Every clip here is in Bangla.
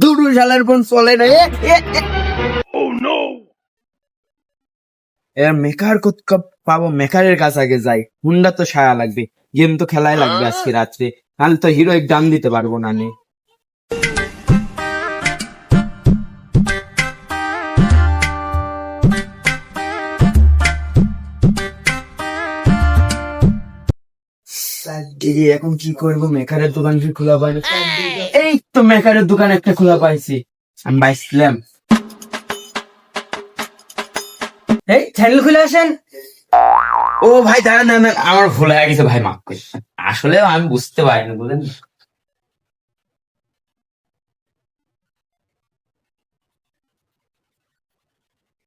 দুটো শালার ফোন চলে না এ। এর মেকার কোথা পাবো মেকারের কাছে আগে যাই। হুন্ডা তো সায়া লাগবে গেম তো খেলাই লাগবে আজকে রাত্রে। নাহলে তো হিরো দাম দিতে পারব না নে। এখন কি করব? মেকারের দোকান কি খোলা পাই না? তো মেকারের দোকান একটা খোলা পাইছি। আমি বাইছিলাম। এই চ্যানেল খুলে আসেন। ও ভাই দাঁড়া না আমার ভুল হয়ে গেছে ভাই মাফ করি আসলে আমি বুঝতে পারিনি বুঝলেন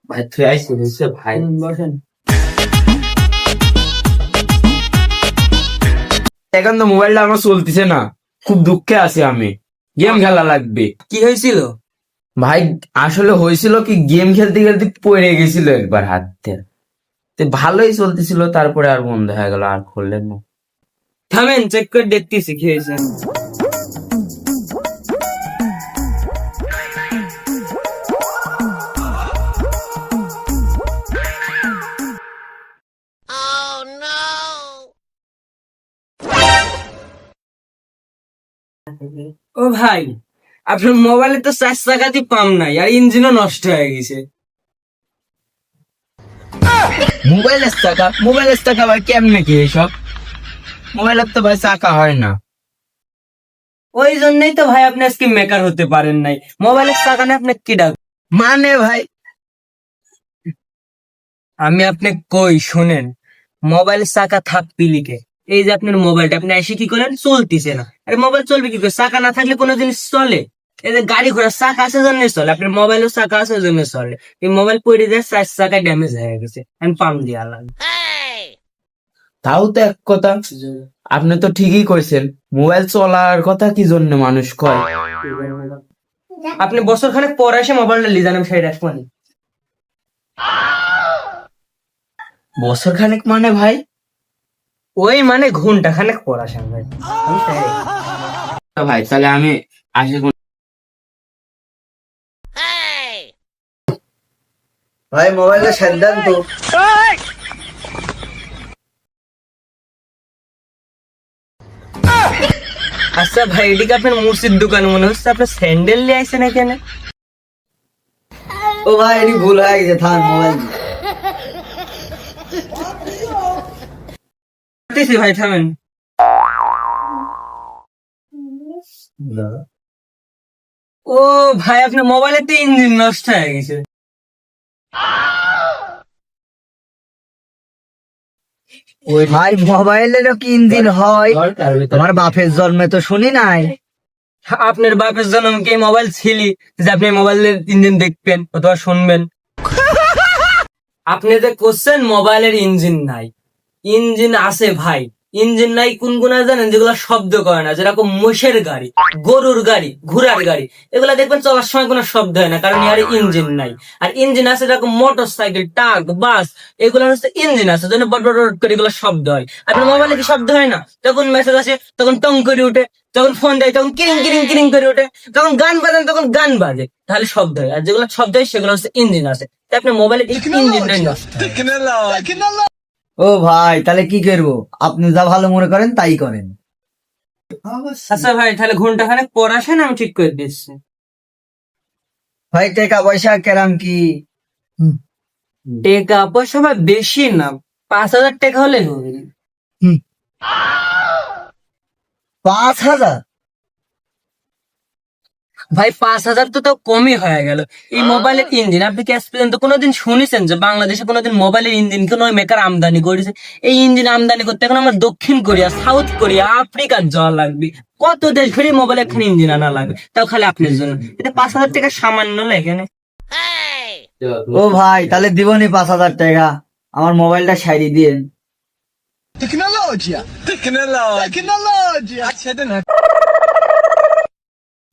ভাই তুই আইসি বুঝছে? ভাই। বসেন। এখন তো মোবাইলটা আমার চলতেছে না। খুব দুঃখে আছি আমি। গেম খেলা লাগবে। কি হয়েছিল? ভাই আসলে হয়েছিল কি গেম খেলতে খেলতে পড়ে গেছিল একবার হাতে ভালোই চলতেছিল তারপরে আর বন্ধ হয়ে গেল আর খুললেন না। থামেন চেক করে দেখতেছি কি হয়েছে। ও ভাই আপনার মোবাইলে তো চার চাকাতি পাম নাই আর ইঞ্জিনও নষ্ট হয়ে গেছে। মোবাইলের টাকা মোবাইলের টাকা ভাই কেমনে কি এসব? মোবাইলের তো ভাই চাকা হয় না। ওই জন্যই তো ভাই আপনি আজকে মেকার হতে পারেন নাই। মোবাইলের চাকা নিয়ে আপনি কি ডাক মানে ভাই? আমি আপনি কই শুনেন। মোবাইল চাকা থাকবি লিখে এই যে আপনার মোবাইলটা আপনি এসে কি করেন? চলতেছে না। আরে মোবাইল চলবে কি করে? চাকা না থাকলে কোনো জিনিস চলে? এই যে গাড়ি ঘোড়া চাকা আছে জন্য চলে। আপনার মোবাইলও চাকা আছে জন্য চলে। এই মোবাইল পড়ে যায় চার চাকা ড্যামেজ হয়ে গেছে। আমি পাম দিয়া লাগবে তাও তো এক কথা। আপনি তো ঠিকই কইছেন মোবাইল চলার কথা কি জন্য মানুষ কয়? আপনি বছর খানেক পর এসে মোবাইলটা লিজান আমি সাইড রাখবেন বছর খানেক মানে ভাই? ওই মানে ঘণ্টা খানেক আসেন ভাই। তো ভাই তাহলে আমি আসি ভাই মোবাইলটা আচ্ছা ভাই এদিকে আপনার মুর্শিদ দোকান মনে হচ্ছে আপনার স্যান্ডেল নিয়ে আসছেন এখানে ও ভাই এটি ভুল হয়ে গেছে থাক মোবাইল। করতেছি ভাই থামেন। ও ভাই আপনার মোবাইলের তো ইঞ্জিন নষ্ট হয়ে গেছে। ওই ভাই মোবাইলেরও কি ইঞ্জিন হয়? তোমার বাপের জন্মে তো শুনি নাই। আপনার বাপের জন্য কি মোবাইল ছিলি? যে আপনি মোবাইলের ইঞ্জিন দেখবেন অথবা শুনবেন। আপনি যে করছেন মোবাইলের ইঞ্জিন নাই। ইঞ্জিন আছে ভাই। ইঞ্জিন নাই কোন কোন জানেন যেগুলো শব্দ করে না যেরকম মোষের গাড়ি গরুর গাড়ি ঘোড়ার গাড়ি এগুলা দেখবেন চলার সময় কোনো শব্দ হয় না কারণ ইয়ার ইঞ্জিন নাই। আর ইঞ্জিন আছে যেরকম মোটর সাইকেল ট্রাক বাস এগুলো হচ্ছে ইঞ্জিন আছে জন্য বট বট বট করে এগুলো শব্দ হয়। আপনার মোবাইলে কি শব্দ হয় না? তখন মেসেজ আসে তখন টং করে উঠে তখন ফোন দেয় তখন কিরিং কিরিং কিরিং করে ওঠে তখন গান বাজান তখন গান বাজে তাহলে শব্দ হয়। আর যেগুলো শব্দ হয় সেগুলো হচ্ছে ইঞ্জিন আছে। তাই আপনার মোবাইলে নষ্ট ও ভাই তাহলে কি করব? আপনি যা ভালো মনে করেন তাই করেন। আচ্ছা ভাই তাহলে ঘণ্টা খানেক পর আসেন আমি ঠিক করে দিচ্ছি। ভাই টাকা পয়সা কেরাম কি? টাকা পয়সা ভাই বেশি না। পাঁচ হাজার টাকা হলে হবে। পাঁচ হাজার? ভাই পাঁচ হাজার তো তাও কমই হয়ে গেল। এই মোবাইলের ইঞ্জিন আপনি কি পর্যন্ত কোনোদিন শুনেছেন যে বাংলাদেশে কোনোদিন মোবাইলের ইঞ্জিন কোন মেকার আমদানি করেছে? এই ইঞ্জিন আমদানি করতে এখন আমার দক্ষিণ কোরিয়া সাউথ কোরিয়া আফ্রিকার যাওয়া লাগবে। কত দেশ ঘুরে মোবাইল একখানে ইঞ্জিন আনা লাগবে? তাও খালি আপনার জন্য। এটা পাঁচ হাজার টাকা সামান্য না এখানে? ও ভাই তাহলে দিবনি পাঁচ হাজার টাকা। আমার মোবাইলটা সাইডি দিয়ে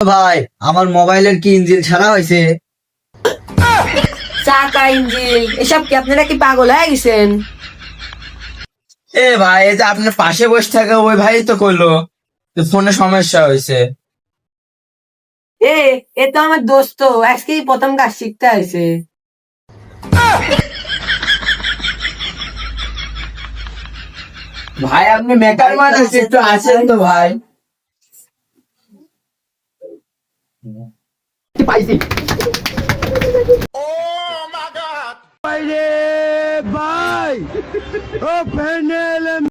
ভাই আমার মোবাইলের কি ইঞ্জিন ছাড়া হয়েছে? চাকা ইঞ্জিন এসব কি আপনারা কি পাগল হয়ে গেছেন? এ ভাই এই যে আপনার পাশে বসে থাকে ওই ভাই তো করল ফোনে সমস্যা হয়েছে। এ এ তো আমার দোস্ত আজকেই প্রথম কাজ শিখতে হয়েছে ভাই আপনি মেকার মানুষ একটু আছেন তো ভাই। পাইছি। বাইরে ভাই। ও প্যানেল